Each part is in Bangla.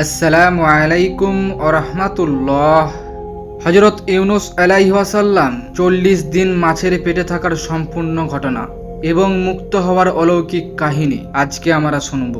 আসসালামু আলাইকুম রহমাতুল্লাহ হজরত ইউনুস আলাইহাসাল্লাম চল্লিশ দিন মাছের পেটে থাকার সম্পূর্ণ ঘটনা এবং মুক্ত হওয়ার অলৌকিক কাহিনী আজকে আমরা শুনব।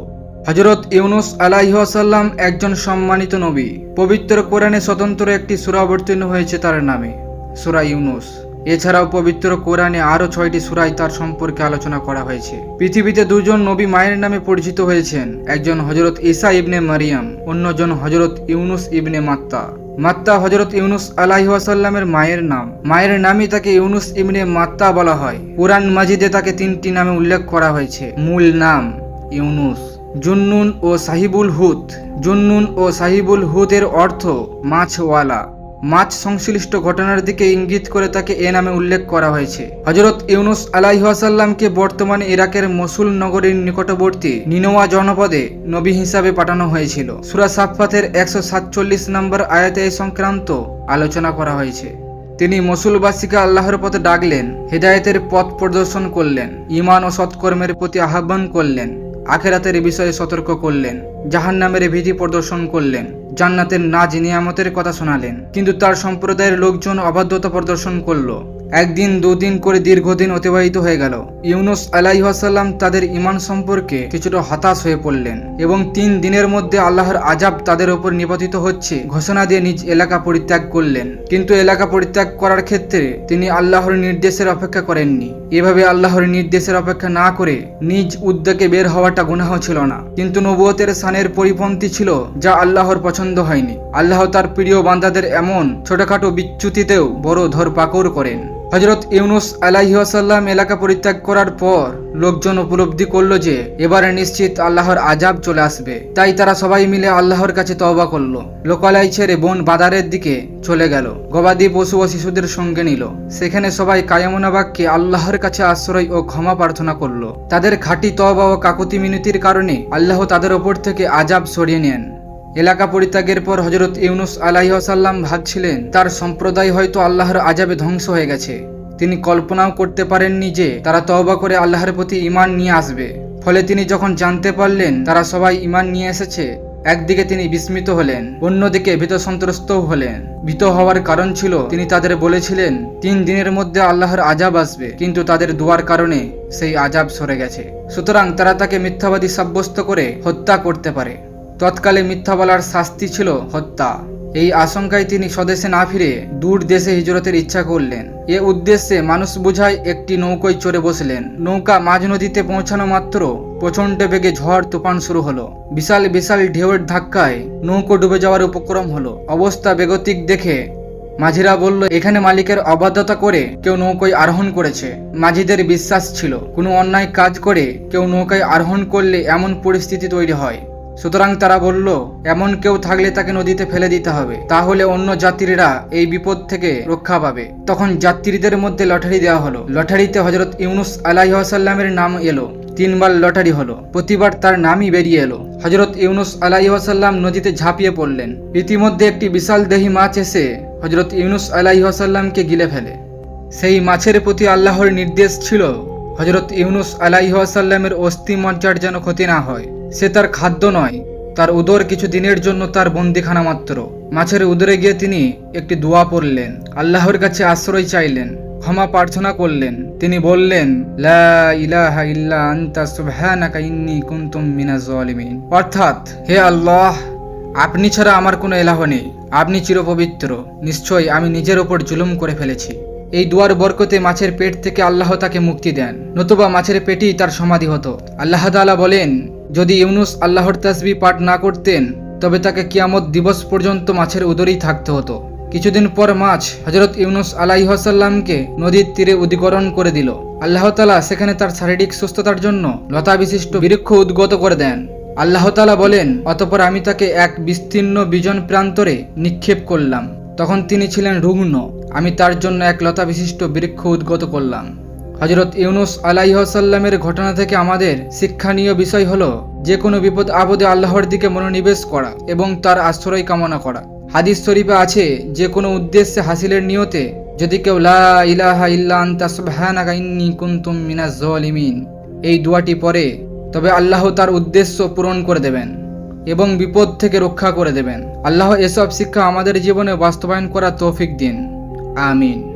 হজরত ইউনুস আলাইহাসাল্লাম একজন সম্মানিত নবী। পবিত্র কোরআনে স্বতন্ত্র একটি সুরা হয়েছে তার নামে, সুরা ইউনুস। এছাড়াও পবিত্র কোরআনে আরও ছয়টি সুরাই তার সম্পর্কে আলোচনা করা হয়েছে। পৃথিবীতে দুজন নবী মায়ের নামে পরিচিত হয়েছেন। একজন হজরত ঈসা ইবনে মারিয়াম, অন্যজন হজরত ইউনুস ইবনে মাত্তা। মাত্তা হজরত ইউনুস আলাহিহাসাল্লামের মায়ের নাম। মায়ের নামই তাকে ইউনুস ইবনে মাত্তা বলা হয়। কোরআন মাজিদে তাকে তিনটি নামে উল্লেখ করা হয়েছে। মূল নাম ইউনুস। জুন্নুন ও সাহিবুল হুত। জুন্নুন ও সাহিবুল হুতের অর্থ মাছওয়ালা। মাছ সংশ্লিষ্ট ঘটনার দিকে ইঙ্গিত করে তাকে এ নামে উল্লেখ করা হয়েছে। হজরত ইউনুস আলাইহাসাল্লামকে বর্তমানে ইরাকের মসুল নগরীর নিকটবর্তী নিনোয়া জনপদে নবী হিসাবে পাঠানো হয়েছিল। সুরা সাফাতের একশো সাতচল্লিশ নম্বর আয়াতে এই সংক্রান্ত আলোচনা করা হয়েছে। তিনি মসুলবাসীকে আল্লাহর পথে ডাকলেন, হেদায়েতের পথ প্রদর্শন করলেন ইমান ও সৎকর্মের প্রতি আহ্বান করলেন। আখেরাতের বিষয়ে সতর্ক করলেন জাহান নামের ভীতি প্রদর্শন করলেন, জান্নাতের নাজ নিয়ামতের কথা শোনালেন। কিন্তু তার সম্প্রদায়ের লোকজন অবাধ্যতা প্রদর্শন করল। একদিন দুদিন করে দীর্ঘদিন অতিবাহিত হয়ে গেল। ইউনুস আলাইহাসাল্লাম তাদের ইমান সম্পর্কে কিছুটা হতাশ হয়ে পড়লেন এবং তিন দিনের মধ্যে আল্লাহর আজাব তাদের ওপর নিপাতিত হচ্ছে ঘোষণা দিয়ে নিজ এলাকা পরিত্যাগ করলেন। কিন্তু এলাকা পরিত্যাগ করার ক্ষেত্রে তিনি আল্লাহর নির্দেশের অপেক্ষা করেননি। এভাবে আল্লাহর নির্দেশের অপেক্ষা না করে নিজ উদ্যোগে বের হওয়াটা গুনাহ ছিল না। কিন্তু নবুয়তের সানের পরিপন্থী ছিল যা আল্লাহর পছন্দ হয়নি। আল্লাহ তার প্রিয় বান্দাদের এমন ছোটখাটো বিচ্যুতিতেও বড় ধরপাকড় করেন। হজরত ইউনুস আলাইহাসাল্লাম এলাকা পরিত্যাগ করার পর লোকজন উপলব্ধি করল যে এবারে নিশ্চিত আল্লাহর আজাব চলে আসবে। তাই তারা সবাই মিলে আল্লাহর কাছে তওবা করল। লোকালয় ছেড়ে বন বাজারের দিকে চলে গেল। গবাদি পশু ও শিশুদের সঙ্গে নিল। সেখানে সবাই কায়ামনা বাক্যে আল্লাহর কাছে আশ্রয় ও ক্ষমা প্রার্থনা করল। তাদের খাঁটি তওবা ও কাকুতি মিনতির কারণে আল্লাহ তাদের ওপর থেকে আজাব সরিয়ে নেন। এলাকা পরিত্যাগের পর হজরত ইউনুস আলাইসাল্লাম ভাবছিলেন তার সম্প্রদায় হয়তো আল্লাহর আজাবে ধ্বংস হয়ে গেছে। তিনি কল্পনাও করতে পারেননি যে তারা তওবা করে আল্লাহর প্রতি ইমান নিয়ে আসবে। ফলে তিনি যখন জানতে পারলেন, তারা সবাই ইমান নিয়ে এসেছে। একদিকে তিনি বিস্মিত হলেন, অন্যদিকে ভীত সন্ত্রস্তও হলেন। ভীত হওয়ার কারণ ছিল, তিনি তাদের বলেছিলেন, তিন দিনের মধ্যে আল্লাহর আজাব আসবে, কিন্তু তাদের দোয়ার কারণে সেই আজাব সরে গেছে। সুতরাং তারা তাকে মিথ্যাবাদী সাব্যস্ত করে হত্যা করতে পারে। তৎকালে মিথ্যা বলার শাস্তি ছিল হত্যা। এই আশঙ্কায় তিনি স্বদেশে না ফিরে দূর দেশে হিজরতের ইচ্ছা করলেন। এ উদ্দেশ্যে মানুষ বোঝায় একটি নৌকোয় চড়ে বসলেন। নৌকা মাঝ নদীতে পৌঁছানো মাত্র প্রচণ্ড বেগে ঝড় তুফান শুরু হলো। বিশাল বিশাল ঢেউয়ের ধাক্কায় নৌকো ডুবে যাওয়ার উপক্রম হলো। অবস্থা বেগতিক দেখে মাঝিরা বলল, এখানে মালিকের অবাধ্যতা করে কেউ নৌকায় আরোহণ করেছে। মাঝিদের বিশ্বাস ছিল, কোনো অন্যায় কাজ করে কেউ নৌকায় আরোহণ করলে এমন পরিস্থিতি তৈরি হয়। সুতরাং তারা বলল, এমন কেউ থাকলে তাকে নদীতে ফেলে দিতে হবে, তাহলে অন্য যাত্রীরা এই বিপদ থেকে রক্ষা পাবে। তখন যাত্রীদের মধ্যে লটারি দেওয়া হলো। লটারিতে হজরত ইউনুস আলাইসাল্লামের নাম এলো। তিনবার লটারি হলো। প্রতিবার তার নামই বেরিয়ে এলো। হজরত ইউনুস আলাইসাল্লাম নদীতে ঝাঁপিয়ে পড়লেন। ইতিমধ্যে একটি বিশাল দেহি মাছ এসে হজরত ইউনুস আলাইসাল্লামকে গিলে ফেলে। সেই মাছের প্রতি আল্লাহর নির্দেশ ছিল হজরত ইউনুস আলাইহাসাল্লামের অস্থি মজ্জার যেন ক্ষতি না হয়। সে তার খাদ্য নয়, তার উদর কিছু দিনের জন্য তার বন্দিখানা মাত্র। মাছের উদরে গিয়ে তিনি একটি দোয়া পড়লেন, আল্লাহর কাছে আশ্রয় চাইলেন, ক্ষমা প্রার্থনা করলেন। তিনি বললেন, লা মিনাজ অর্থাৎ, হে আল্লাহ, আপনি ছাড়া আমার কোনো এলাহ নেই, আপনি চিরপবিত্র, নিশ্চয়ই আমি নিজের ওপর জুলুম করে ফেলেছি। এই দুয়ার বরকতে মাছের পেট থেকে আল্লাহ তাকে মুক্তি দেন, নতুবা মাছের পেটেই তার সমাধি হতো। আল্লাহ বলেন যদি ইউনুস আল্লাহর তাসবি পাঠ না করতেন, তবে তাকে কিয়ামত দিবস পর্যন্ত মাছের উদরেই থাকতে হতো। কিছুদিন পর মাছ হজরত ইউনুস আলাইহাসাল্লামকে নদীর তীরে উদিকরণ করে দিল। আল্লাহ তালা সেখানে তার শারীরিক সুস্থতার জন্য লতা বিশিষ্ট বৃক্ষ উদ্গত করে দেন। আল্লাহ তালা বলেন, অতপর আমি তাকে এক বিস্তীর্ণ বিজন প্রান্তরে নিক্ষেপ করলাম। তখন তিনি ছিলেন রুগ্ন। আমি তার জন্য এক লতা বিশিষ্ট বৃক্ষ উদ্গত করলাম। হজরত ইউনুস আলাইসাল্লামের ঘটনা থেকে আমাদের শিক্ষণীয় বিষয় হলো যে কোনো বিপদ আপদে আল্লাহর দিকে মনোনিবেশ করা এবং তার আশ্রয় কামনা করা। হাদিস শরীফে আছে যে কোনো উদ্দেশ্যে হাসিলের নিয়তে যদি কেউ লা এই দোয়াটি পড়ে তবে আল্লাহ তার উদ্দেশ্য পূরণ করে দেবেন এবং বিপদ থেকে রক্ষা করে দেবেন। আল্লাহ এসব শিক্ষা আমাদের জীবনে বাস্তবায়ন করা তৌফিক দিন। আমিন।